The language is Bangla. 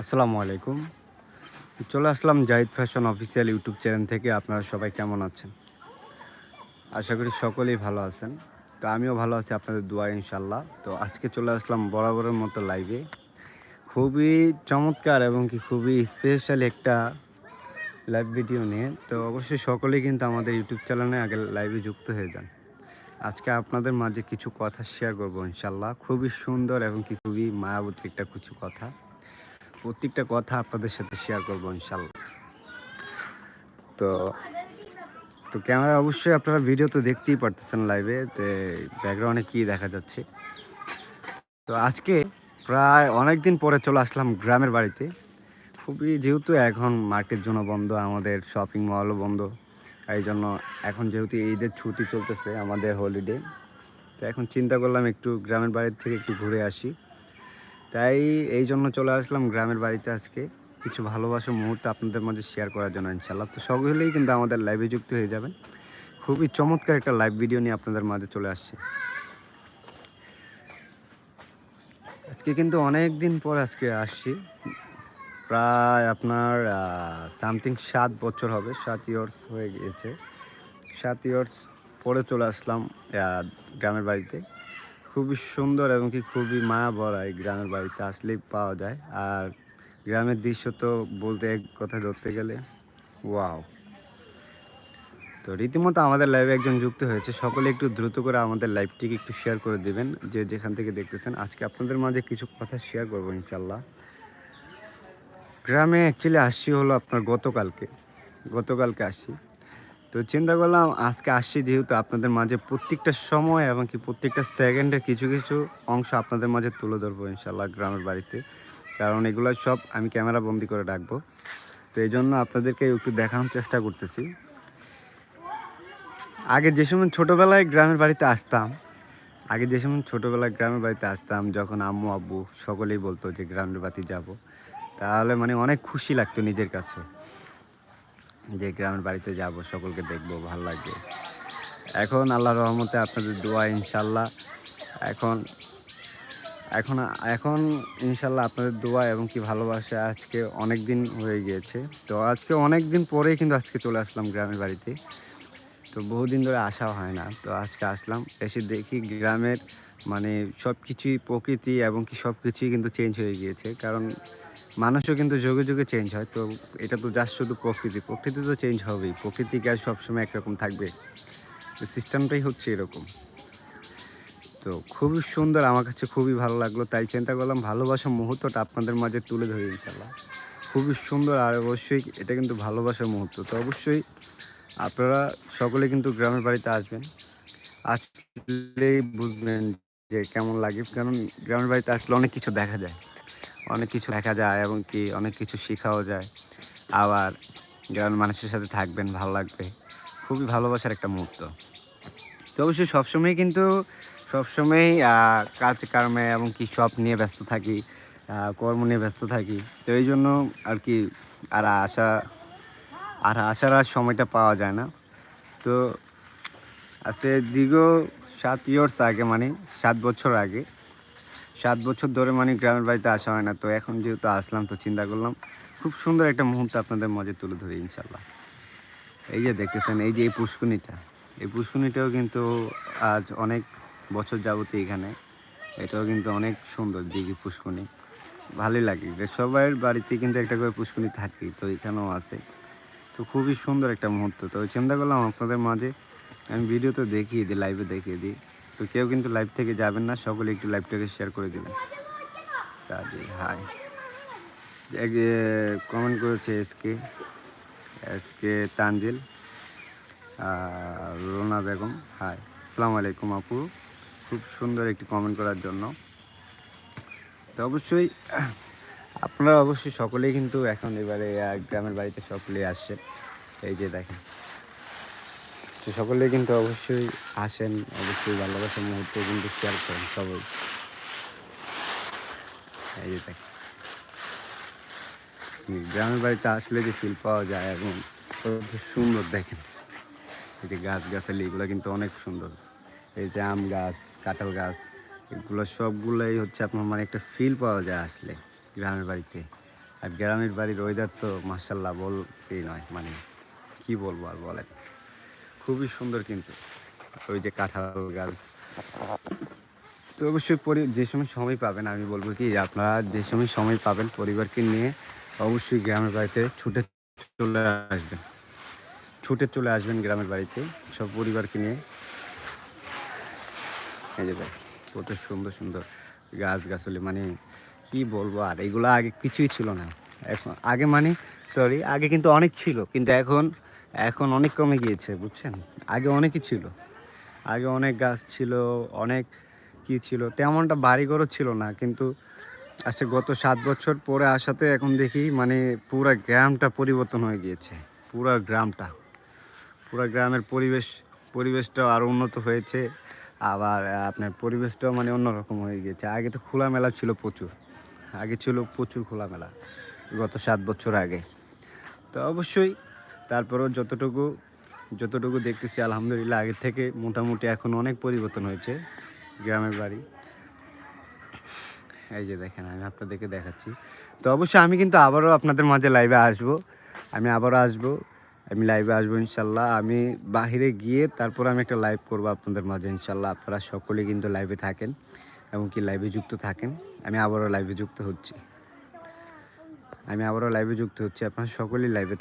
আসসালামু আলাইকুম। চলে আসলাম Zahid fashion official YouTube channel থেকে। আপনারা সবাই কেমন আছেন? আশা করি সকলেই ভালো আছেন। তো আমিও ভালো আছি, আপনাদের দোয়া ইনশাল্লাহ তো আজকে চলে আসলাম বরাবরের মতো লাইভে খুবই চমৎকার এবং কি খুবই স্পেশাল একটা লাইভ ভিডিও নিয়ে। তো অবশ্যই সকলেই কিন্তু আমাদের ইউটিউব চ্যানেলে আগে লাইভে যুক্ত হয়ে যান। আজকে আপনাদের মাঝে কিছু কথা শেয়ার করব ইনশাল্লাহ খুবই সুন্দর এবং কি খুবই মায়াবতী একটা কিছু কথা। প্রত্যেকটা কথা আপনাদের সাথে শেয়ার করব ইনশাল্লাহ। তো তো ক্যামেরা অবশ্যই আপনারা ভিডিও তো দেখতেই পারতেছেন লাইভে তো ব্যাকগ্রাউন্ডে কি দেখা যাচ্ছে। তো আজকে প্রায় অনেক দিন পরে চলে আসলাম গ্রামের বাড়িতে। খুবই যেহেতু এখন মার্কেট জন্য বন্ধ, আমাদের শপিং মলও বন্ধ। এই জন্য এখন যেহেতু ঈদের ছুটি চলতেছে আমাদের হলিডে তো এখন চিন্তা করলাম একটু গ্রামের বাড়ির থেকে একটু ঘুরে আসি। তাই এই জন্য চলে আসলাম গ্রামের বাড়িতে আজকে। কিছু ভালোবাসার মুহূর্ত আপনাদের মাঝে শেয়ার করার জন্য ইনশাল্লাহ তো সকলেই কিন্তু আমাদের লাইভে যুক্ত হয়ে যাবেন। খুবই চমৎকার একটা লাইভ ভিডিও নিয়ে আপনাদের মাঝে চলে আসছে। আজকে কিন্তু অনেক দিন পর আজকে আসছি। প্রায় আপনার সামথিং সাত বছর হবে, সাত ইয়ার্স হয়ে গিয়েছে। সাত ইয়ার্স পরে চলে আসলাম গ্রামের বাড়িতে। খুবই সুন্দর এবং কি খুবই মায়া ভরা এই গ্রামের বাড়িতে আসলেই পাওয়া যায়। আর গ্রামের দৃশ্য তো বলতে এক কথা ধরতে গেলে, ওয়াও। তো রীতিমতো আমাদের লাইভে একজন যুক্ত হয়েছে। সকলে একটু দ্রুত করে আমাদের লাইভটিকে একটু শেয়ার করে দিবেন, যে যেখান থেকে দেখতেছেন। আজকে আপনাদের মাঝে কিছু কথা শেয়ার করব ইনশাল্লাহ গ্রামে অ্যাকচুয়ালি আসছি হলো আপনার গতকালকে। গতকালকে আসছি। তো চিন্তা করলাম আজকে আসছি যেহেতু আপনাদের মাঝে প্রত্যেকটা সময় এবং কি প্রত্যেকটা সেকেন্ডের কিছু কিছু অংশ আপনাদের মাঝে তুলে ধরবো ইনশাল্লাহ গ্রামের বাড়িতে। কারণ এগুলো সব আমি ক্যামেরা বন্দি করে রাখব। তো এই জন্য আপনাদেরকে একটু দেখানোর চেষ্টা করতেছি। আগে যে সময় ছোটোবেলায় গ্রামের বাড়িতে আসতাম, আগে যে সময় ছোটোবেলায় গ্রামের বাড়িতে আসতাম, যখন আম্মু, আব্বু সকলেই বলতো যে গ্রামের বাড়িতে যাব, তাহলে মানে অনেক খুশি লাগতো নিজের কাছে। যে গ্রামের বাড়িতে যাব, সকলকে দেখব, ভালো লাগবে। এখন আল্লাহর রহমতে আপনাদের দোয়া ইনশাল্লাহ এখন এখন এখন ইনশাল্লাহ আপনাদের দোয়া এবং কি ভালোবাসা আজকে অনেক দিন হয়ে গিয়েছে। তো আজকে অনেক দিন পরেই কিন্তু আজকে চলে আসলাম গ্রামের বাড়িতে। তো বহুদিন ধরে আসা হয় না, তো আজকে আসলাম, এসে দেখি গ্রামের মানে সব কিছুই প্রকৃতি এবং কি সব কিছুই কিন্তু চেঞ্জ হয়ে গিয়েছে। কারণ মানুষও কিন্তু যুগে যুগে চেঞ্জ হয়। তো এটা তো জাস্ট শুধু প্রকৃতি। প্রকৃতি তো চেঞ্জ হবেই। প্রকৃতি গ্যাস সবসময় একরকম থাকবে? সিস্টেমটাই হচ্ছে এরকম। তো খুবই সুন্দর। আমার কাছে খুবই ভালো লাগল। তাই চিন্তা করলাম ভালোবাসার মুহূর্তটা আপনাদের মাঝে তুলে ধরি ইনশাল্লাহ খুবই সুন্দর আর অবশ্যই এটা কিন্তু ভালোবাসার মুহূর্ত। তো অবশ্যই আপনারা সকলে কিন্তু গ্রামের বাড়িতে আসবেন। আসলেই বুঝবেন যে কেমন লাগে। কারণ গ্রামের বাড়িতে আসলে অনেক কিছু দেখা যায়। অনেক কিছু দেখা যায় এবং কি অনেক কিছু শেখাও যায়। আবার গ্রামের মানুষের সাথে থাকবেন, ভালো লাগবে। খুবই ভালোবাসার একটা মুহূর্ত। তো অবশ্যই সবসময় কিন্তু সবসময় কাজ কর্মে এবং কি সব নিয়ে ব্যস্ত থাকি কর্ম নিয়ে ব্যস্ত থাকি। তো এই জন্য আর কি, আর আশা, আর আসার আর সময়টা পাওয়া যায় না। তো আজকে দীর্ঘ সাত ইয়ার্স আগে মানে সাত বছর আগে সাত বছর ধরে মানে গ্রামের বাড়িতে আসা হয় না, তো এখন যেহেতু আসলাম, তো চিন্তা করলাম, খুব সুন্দর একটা মুহূর্ত আপনাদের মাঝে তুলে ধরি ইনশাল্লাহ এই যে দেখতেছেন, এই যে এই পুষ্কুনিটা এই পুষ্কুনিটাও কিন্তু আজ অনেক বছর যাবতীয় এখানে এটাও কিন্তু অনেক সুন্দর দিঘি পুষ্কুনি ভালোই লাগে। যে সবার বাড়িতে কিন্তু একটা করে পুষ্কুনি থাকি তো এখানেও আছে। তো খুবই সুন্দর একটা মুহূর্ত, তো চিন্তা করলাম আপনাদের মাঝে, আমি ভিডিওতে দেখিয়ে দিই লাইভে দেখিয়ে দিই। তো কেউ কিন্তু লাইভ থেকে যাবেন না, সকলে একটু লাইভটাকে শেয়ার করে দিবেন। চাঁদি হাই কমেন্ট করেছে এসকে এসকে তানজিল, আর রোনা বেগম হাই আসসালামু আলাইকুম আপু, খুব সুন্দর একটি কমেন্ট করার জন্য। তো অবশ্যই, আপনারা অবশ্যই সকলেই কিন্তু এখন এবারে গ্রামের বাড়িতে সকলেই আসছে এই যে দেখেন তো সকলেই কিন্তু অবশ্যই আসেন, অবশ্যই ভালোবাসার মুহূর্তে কিন্তু শেয়ার করেন সবাই। এই যে গ্রামের বাড়িতে আসলে যে ফিল পাওয়া যায় এবং সুন্দর দেখেন। এই যে গাছ গাছালি এগুলো কিন্তু অনেক সুন্দর। এই যে আম গাছ, কাঁঠাল গাছ, এগুলো সবগুলোই হচ্ছে আপনার মানে একটা ফিল পাওয়া যায় আসলে গ্রামের বাড়িতে। আর গ্রামের বাড়ির ওয়েদার তো মার্শাল্লাহ বলতেই নয় মানে কি বলব আর বলেন? খুবই সুন্দর কিন্তু, ওই যে কাঁঠাল গাছ। তো অবশ্যই পরি, যে সময় সময় পাবেন, আমি বলব কি, আপনারা যে সময় সময় পাবেন পরিবারকে নিয়ে, অবশ্যই গ্রামের বাড়িতে ছুটে চলে আসবেন। ছুটে চলে আসবেন গ্রামের বাড়িতে, সব পরিবারকে নিয়ে। এই যে কত সুন্দর সুন্দর গাছ গাছলি মানে কি বলব আর, এগুলো আগে কিছুই ছিল না। এখন, আগে মানে সরি আগে কিন্তু অনেক ছিল, কিন্তু এখন এখন অনেক কমে গিয়েছে, বুঝছেন? আগে অনেকই ছিল। আগে অনেক গাছ ছিল, অনেক কি ছিল, তেমনটা বাড়িঘরও ছিল না, কিন্তু আসলে গত সাত বছর পরে আসাতে এখন দেখি মানে পুরো গ্রামটা পরিবর্তন হয়ে গিয়েছে, পুরো গ্রামটা। পুরো গ্রামের পরিবেশ, পরিবেশটাও আরও উন্নত হয়েছে, আবার আপনার পরিবেশটাও মানে অন্যরকম হয়ে গিয়েছে। আগে তো খোলামেলা ছিল প্রচুর, আগে ছিল প্রচুর খোলামেলা গত সাত বছর আগে। তো অবশ্যই তারপরেও যতটুকু যতটুকু দেখতেছি, আলহামদুলিল্লাহ, আগের থেকে মোটামুটি এখন অনেক পরিবর্তন হয়েছে গ্রামের বাড়ি। এই যে দেখেন, আমি আপনাদেরকে দেখাচ্ছি। তো অবশ্যই আমি কিন্তু আবারও আপনাদের মাঝে লাইভে আসব। আমি আবারও আসব। আমি লাইভে আসব ইনশাল্লাহ। আমি বাহিরে গিয়ে তারপর আমি একটা লাইভ করব আপনাদের মাঝে ইনশাল্লাহ। আপনারা সকলে কিন্তু লাইভে থাকেন এবং কি লাইভে যুক্ত থাকেন। আমি আবারও লাইভে যুক্ত হচ্ছি। আমি আবারও লাইভে যুক্ত হচ্ছি। আপনারা সকলেই লাইভে